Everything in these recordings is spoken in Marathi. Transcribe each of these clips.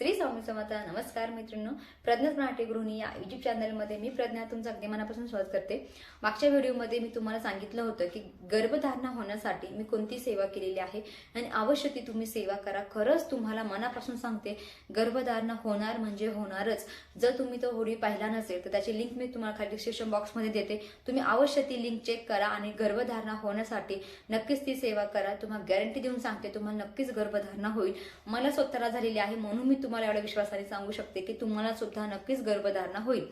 श्री स्वामी समर्थ नमस्कार मित्रांनो. प्रज्ञा मराठी गृहिणी या युट्यूब चॅनलमध्ये मी प्रज्ञा तुमचं अगदी मनापासून स्वागत करते. मागच्या व्हिडिओमध्ये मी तुम्हाला सांगितलं होतं की गर्भधारणा होण्यासाठी मी कोणती सेवा केलेली आहे आणि अवश्य ती तुम्ही सेवा करा. खरंच तुम्हाला मनापासून सांगते गर्भधारणा होणार म्हणजे होणारच. जर तुम्ही तो व्हिडिओ पाहिला नसेल तर त्याची लिंक मी तुम्हाला खाली डिस्क्रिप्शन बॉक्समध्ये देते. तुम्ही अवश्य ती लिंक चेक करा आणि गर्भधारणा होण्यासाठी नक्कीच ती सेवा करा. तुम्हाला गॅरंटी देऊन सांगते तुम्हाला नक्कीच गर्भधारणा होईल. मला स्वतःला झालेली आहे म्हणून मी तुम्हाला एवढ्या विश्वासाने सांगू शकते की तुम्हाला सुद्धा नक्कीच गर्भधारणा होईल.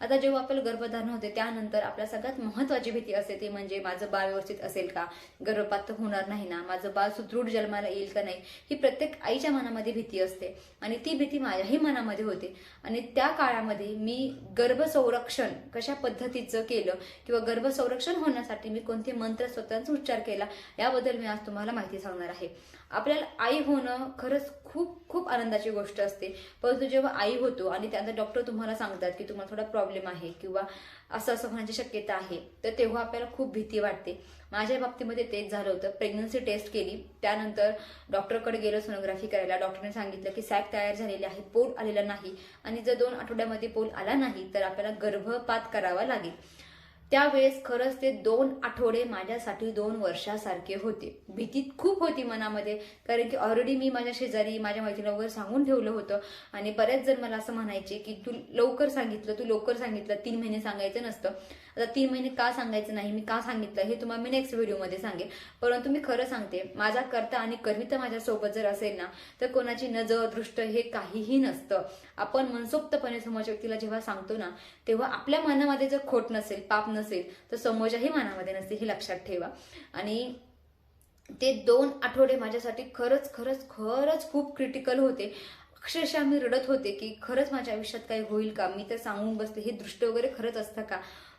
आता जेव्हा आपल्याला गर्भधारणा होते त्यानंतर आपल्या सगळ्यात महत्वाची भीती असते ती म्हणजे माझं बाळ व्यवस्थित असेल का? गर्भपात होणार नाही ना. माझं बाळ सुदृढ जन्माला येईल का नाही? ही प्रत्येक आईच्या मनामध्ये भीती असते आणि ती भीती माझ्याही मनामध्ये होते. आणि त्या काळामध्ये मी गर्भ संरक्षण कशा पद्धतीचं केलं किंवा गर्भ संरक्षण होण्यासाठी मी कोणते मंत्र स्वतःचा उच्चार केला याबद्दल मी आज तुम्हाला माहिती सांगणार आहे. आपल्याला आई होणं खरंच खूप खूप आनंदाची गोष्ट असते. परंतु जेव्हा आई होतो आणि त्यानंतर डॉक्टर तुम्हाला सांगतात की तुम्हाला थोडा प्रॉब्लेम प्रॉब्लेम आहे किंवा असं असं होण्याची शक्यता आहे तर तेव्हा आपल्याला खूप भीती वाटते. माझ्या बाबतीमध्ये तेच झालं होतं. प्रेग्नन्सी टेस्ट केली. त्यानंतर डॉक्टरकडे गेलो सोनोग्राफी करायला. डॉक्टरने सांगितलं की सॅक तयार झालेली आहे. पोल आलेला नाही. आणि जर दोन आठवड्यामध्ये पोल आला नाही तर आपल्याला गर्भपात करावा लागेल. त्यावेळेस खरंच ते दोन आठवडे माझ्यासाठी दोन वर्षासारखे होते. भीती खूप होती मनामध्ये कारण की ऑलरेडी मी माझ्या शेजारी माझ्या मैत्रिणी वगैरे सांगून ठेवलं होतं. आणि बऱ्याच जण मला असं म्हणायचे की तू लवकर सांगितलं तू लवकर सांगितलं तीन महिने सांगायचं नसतं. आता तीन महिने का सांगायचं नाही मी का सांगितलं हे तुम्हाला मी नेक्स्ट व्हिडिओमध्ये सांगेन. परंतु मी खरं सांगते माझा करता आणि कविता माझ्यासोबत जर असेल ना तर कोणाची नजर दृष्ट हे काहीही नसतं. आपण मनसोक्तपणे समोरच्या व्यक्तीला जेव्हा सांगतो ना तेव्हा आपल्या मनामध्ये जर खोट नसेल पाप नसेल नसेल तर समोरच्याही मनामध्ये नसते हे लक्षात ठेवा. आणि ते दोन आठवडे माझ्यासाठी खरंच खरंच खरंच खूप क्रिटिकल होते. अक्षरशः मी रडत होते की खरंच माझ्या आयुष्यात काही होईल का? मी तर सांगून बसते हे दृष्ट वगैरे खरंच असतं का?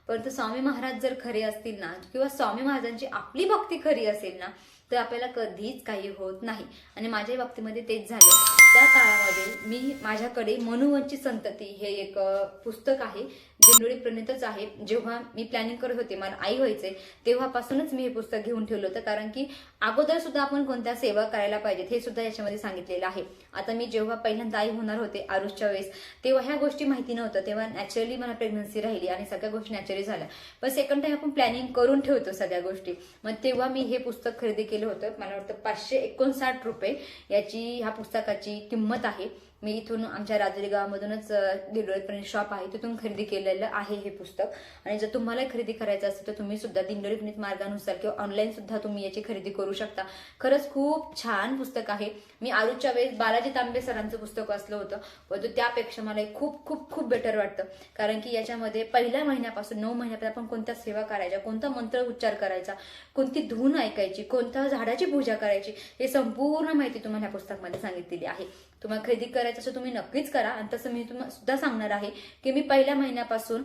परंतु स्वामी महाराज जर खरे असतील ना किंवा स्वामी महाराजांची आपली भक्ती खरी असेल ना तर आपल्याला कधीच काही होत नाही. आणि माझ्या बाबतीमध्ये तेच झालं. त्या काळामध्ये मी माझ्याकडे मनुवंची संतती हे एक पुस्तक आहे दिंडोळी प्रणितच आहे. जेव्हा मी प्लॅनिंग करत होते मला आई व्हायचे तेव्हापासूनच मी हे पुस्तक घेऊन ठेवलं होतं. कारण की अगोदर सुद्धा आपण कोणत्या सेवा करायला पाहिजेत हे सुद्धा याच्यामध्ये सांगितलेलं आहे. आता मी जेव्हा पहिल्यांदा आई होणार होते आरुषच्या वेळेस तेव्हा ह्या गोष्टी माहिती नव्हतं. तेव्हा नॅचरली मला प्रेग्नन्सी राहिली आणि सगळ्या गोष्टी नॅचरली झाल्या. पण सेकंड टाइम आपण प्लॅनिंग करून ठेवतो सगळ्या गोष्टी. मग तेव्हा मी हे पुस्तक खरेदी केलं होतं. मला वाटतं पाचशे एकोणसाठ रुपये याची ह्या पुस्तकाची किंमत आहे. मी इथून आमच्या राजुरी गावामधूनच दिंडोरीपर्यंत शॉप आहे. तिथून खरेदी केलेलं आहे हे पुस्तक. आणि जर तुम्हाला खरेदी करायचं असेल तर तुम्ही सुद्धा दिंडोरी प्रणित मार्गानुसार किंवा ऑनलाईन सुद्धा तुम्ही याची खरेदी करू शकता. खरंच खूप छान पुस्तक आहे. मी आरूच्या वेळेस बालाजी तांबे सरांचं पुस्तक वाचलं होतं. परंतु त्यापेक्षा मला हे खूप खूप खूप बेटर वाटतं. कारण की याच्यामध्ये पहिल्या महिन्यापासून नऊ महिन्यापर्यंत आपण कोणत्या सेवा करायच्या कोणता मंत्र उच्चार करायचा कोणती धून ऐकायची कोणत्या झाडाची पूजा करायची हे संपूर्ण माहिती तुम्हाला या पुस्तकामध्ये सांगितलेली आहे. तुम्हाला खरेदी करायचं असं तुम्ही नक्कीच करा. आणि तसं मी तुम्हाला सुद्धा सांगणार आहे की मी पहिल्या महिन्यापासून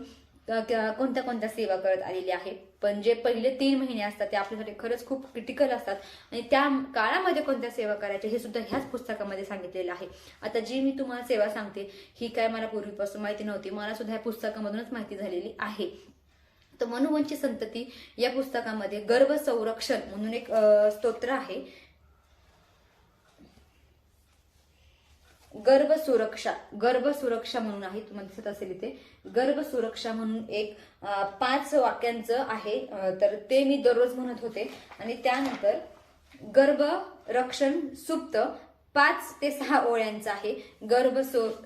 कोणत्या कोणत्या सेवा करत आलेली आहे. पण जे पहिले तीन महिने असतात ते आपल्यासाठी खरंच खूप क्रिटिकल असतात. आणि त्या काळामध्ये कोणत्या सेवा करायच्या हे सुद्धा ह्याच पुस्तकामध्ये सांगितलेलं आहे. आता जी मी तुम्हाला सेवा सांगते ही काय मला पूर्वीपासून माहिती नव्हती. मला सुद्धा या पुस्तकामधूनच माहिती झालेली आहे. तर मनुवंची संतती या पुस्तकामध्ये गर्भ संरक्षण म्हणून एक स्तोत्र आहे. गर्भ सुरक्षा गर्भ सुरक्षा म्हणून आहे तुम्हाला दिसत असेल इथे. गर्भ सुरक्षा म्हणून एक पाच वाक्यांचं आहे. तर ते मी दररोज म्हणत होते. आणि त्यानंतर गर्भ रक्षण सुप्त पाच ते सहा ओळ्यांचा आहे. गर्भ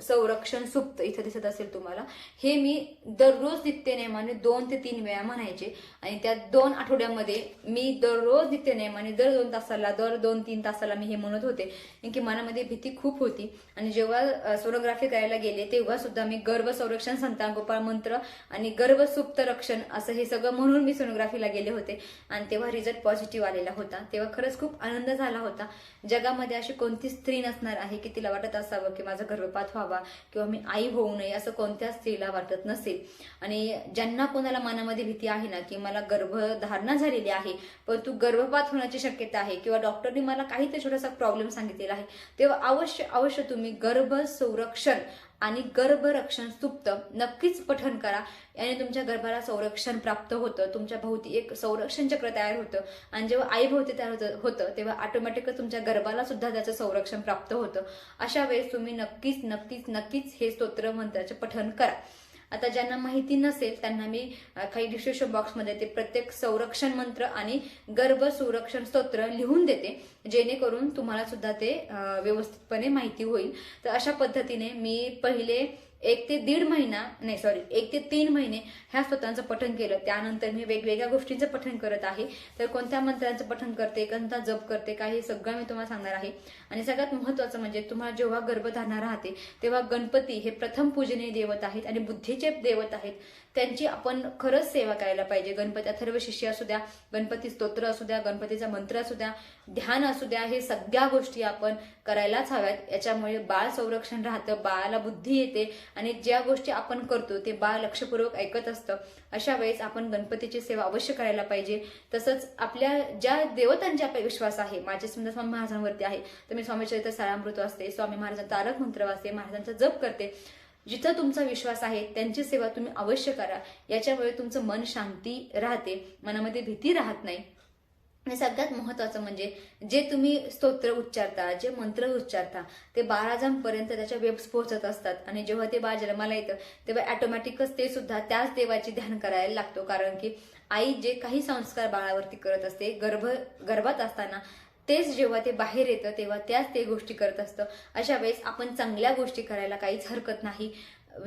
संरक्षण सुप्त इथं दिसत असेल तुम्हाला. हे मी दररोज नित्यनेमाने दोन ते तीन वेळा म्हणायचे. आणि त्या दोन आठवड्यामध्ये मी दररोज नित्यनेमाने दर दोन तासाला दर दोन तीन तासाला मी हे म्हणत होते. कारण की मनामध्ये भीती खूप होती. आणि जेव्हा सोनोग्राफी करायला गेले तेव्हा सुद्धा मी गर्भ संरक्षण संतानगोपाळ मंत्र आणि गर्भ सुप्त रक्षण असं हे सगळं म्हणून मी सोनोग्राफीला गेले होते. आणि तेव्हा रिझल्ट पॉझिटिव्ह आलेला होता. तेव्हा खरंच खूप आनंद झाला होता. जगामध्ये अशी कोणतीच स्त्री नसणार आहे की तिला वाटत असावं की माझा गर्भपात व्हावा किंवा मी आई होऊ नये असं कोणत्या स्त्रीला वाटत नसेल. आणि ज्यांना कोणाला मनामध्ये भीती आहे ना की मला गर्भधारणा झालेली आहे परंतु गर्भपात होण्याची शक्यता आहे किंवा डॉक्टरनी मला काहीतरी छोटासा प्रॉब्लेम सांगितलेला आहे तेव्हा अवश्य अवश्य तुम्ही गर्भ संरक्षण आणि गर्भरक्षण सुप्त नक्कीच पठण करा. याने तुमच्या गर्भाला संरक्षण प्राप्त होतं. तुमच्या भोवती एक संरक्षण चक्र तयार होतं. आणि जेव्हा आई भोवती तयार होतं- होतं तेव्हा ऑटोमॅटिकच तुमच्या गर्भाला सुद्धा त्याचं संरक्षण प्राप्त होतं. अशा वेळेस तुम्ही नक्कीच नक्कीच नक्कीच हे स्तोत्र मंत्राचे पठण करा. आता ज्यांना माहिती नसेल त्यांना मी काही डिस्क्रिप्शन बॉक्समध्ये ते प्रत्येक संरक्षण मंत्र आणि गर्भ संरक्षण स्तोत्र लिहून देते. जेणेकरून तुम्हाला सुद्धा ते व्यवस्थितपणे माहिती होईल. तर अशा पद्धतीने मी पहिले एक ते दीड महिना नाही सॉरी एक ते तीन महिने ह्या स्तोत्रांचं पठण केलं. त्यानंतर मी वेगवेगळ्या गोष्टींचं पठण करत आहे. तर कोणत्या मंत्रांचं पठण करते कोणता जप करते काय हे सगळं मी तुम्हाला सांगणार आहे. आणि सगळ्यात महत्त्वाचं म्हणजे तुम्हाला जेव्हा गर्भधारणा राहते तेव्हा गणपती हे प्रथम पूजनीय देवत आहेत आणि बुद्धीचे देवत आहेत. त्यांची आपण खरंच सेवा करायला पाहिजे. गणपती अथर्व शिष्य असू द्या गणपती स्तोत्र असू द्या गणपतीचा मंत्र असू द्या ध्यान असू द्या हे सगळ्या गोष्टी आपण करायलाच हव्यात. याच्यामुळे बाळ संरक्षण राहतं बाळाला बुद्धी येते आणि ज्या गोष्टी आपण करतो ते बाळ लक्षपूर्वक ऐकत असतं. अशा वेळेस आपण गणपतीची सेवा अवश्य करायला पाहिजे. तसंच आपल्या ज्या देवतांच्या आपला विश्वास आहे माझे समजा स्वामी महाराजांवरती आहे. तर मी स्वामी चरित्र सारामृत वाचते स्वामी महाराजांचा तारक मंत्र वाचते महाराजांचा जप करते. जिथं तुमचा विश्वास आहे त्यांची सेवा तुम्ही अवश्य करा. याच्यामुळे तुमचं मन शांती राहते मनामध्ये भीती राहत नाही. आणि सगळ्यात महत्वाचं म्हणजे जे तुम्ही स्तोत्र उच्चारता जे मंत्र उच्चारता ते बारा बाळाजांपर्यंत त्याच्या वेब्स पोहोचत असतात. आणि जेव्हा ते बाळ जन्माला येतं तेव्हा ऑटोमॅटिकच ते सुद्धा त्याच देवाची ध्यान करायला लागतो. कारण की आई जे काही संस्कार बाळावरती करत असते गर्भ गर्भात असताना तेच जेव्हा ते बाहेर येतं तेव्हा त्याच ते गोष्टी करत असतं. अशा वेळेस आपण चांगल्या गोष्टी करायला काहीच हरकत नाही.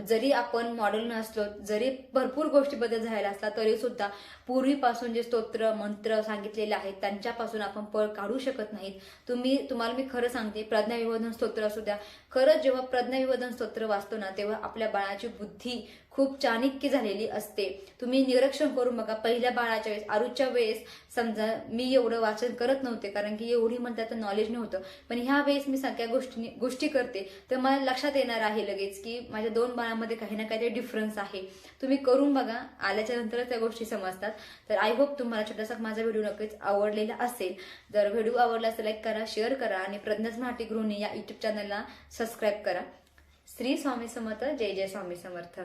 जरी आपण मॉडेल नसलो जरी भरपूर गोष्टी बदल झालेला असला तरी सुद्धा पूर्वीपासून जे स्तोत्र मंत्र सांगितलेले आहेत त्यांच्यापासून आपण पळ काढू शकत नाहीत. तुम्ही तुम्हाला मी खरं सांगते प्रज्ञाविवर्धन स्तोत्र असू द्या. खरंच जेव्हा प्रज्ञाविवर्धन स्तोत्र वाचतो ना तेव्हा आपल्या बाळाची बुद्धी खूप चाणक्य झालेली असते. तुम्ही निरीक्षण करून बघा पहिल्या बाळाच्या वेळेस आरूच्या वेळेस समजा मी एवढं वाचन करत नव्हते कारण की एवढी म्हणतात नॉलेज नव्हतं. पण ह्या वेळेस मी सगळ्या गोष्टी गोष्टी करते. तर मला लक्षात येणार आहे लगेच की माझ्या दोन बाळांमध्ये काही ना काहीतरी डिफरन्स आहे. तुम्ही करून बघा आल्याच्या नंतरच त्या गोष्टी समजतात. तर आय होप तुम्हाला छोटासा माझा व्हिडिओ नक्कीच आवडलेला असेल. जर व्हिडिओ आवडला असेल लाईक करा शेअर करा आणि प्रज्ञाच मराठी गृहिणी या युट्यूब चॅनलला सबस्क्राईब करा. श्री स्वामी समर्थ जय जय स्वामी समर्थ.